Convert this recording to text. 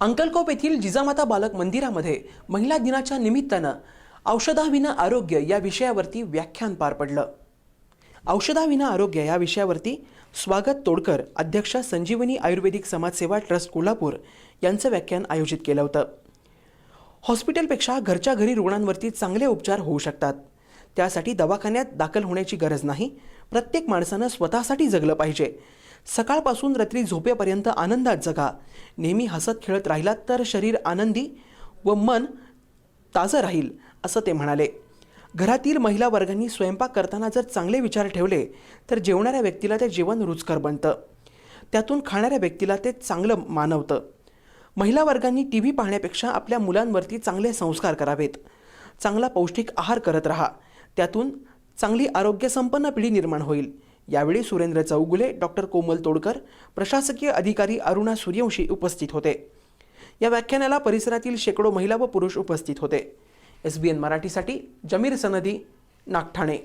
अंकलकोप येथील जिजामाता बालक मंदिरामध्ये महिला दिनाच्या निमित्तानं औषधाविना आरोग्य या विषयावरती व्याख्यान पार पडलं. औषधाविना आरोग्य या विषयावरती स्वागत तोडकर अध्यक्ष संजीवनी आयुर्वेदिक समाजसेवा ट्रस्ट कोल्हापूर यांचं व्याख्यान आयोजित केलं होतं. हॉस्पिटलपेक्षा घरच्या घरी रुग्णांवरती चांगले उपचार होऊ शकतात. त्यासाठी दवाखान्यात दाखल होण्याची गरज नाही. प्रत्येक माणसानं स्वतःसाठी जगलं पाहिजे. सकाळपासून रात्री झोपेपर्यंत आनंदात जगा. नेहमी हसत खेळत राहिलात तर शरीर आनंदी व मन ताजं राहील असं ते म्हणाले. घरातील महिला वर्गांनी स्वयंपाक करताना जर चांगले विचार ठेवले तर जेवणाऱ्या व्यक्तीला ते जेवण रुचकर बनतं. त्यातून खाणाऱ्या व्यक्तीला ते चांगलं मानवतं. महिला वर्गांनी टी व्ही पाहण्यापेक्षा आपल्या मुलांवरती चांगले संस्कार करावेत. चांगला पौष्टिक आहार करत राहा. त्यातून चांगली आरोग्यसंपन्न पिढी निर्माण होईल. यावेळी सुरेंद्र चौगुले डॉक्टर कोमल तोडकर प्रशासकीय अधिकारी अरुणा सूर्यवंशी उपस्थित होते. या व्याख्यानाला परिसरातील शेकडो महिला व पुरुष उपस्थित होते. एस बी एन मराठीसाठी जमीर सनदी नागठाणे.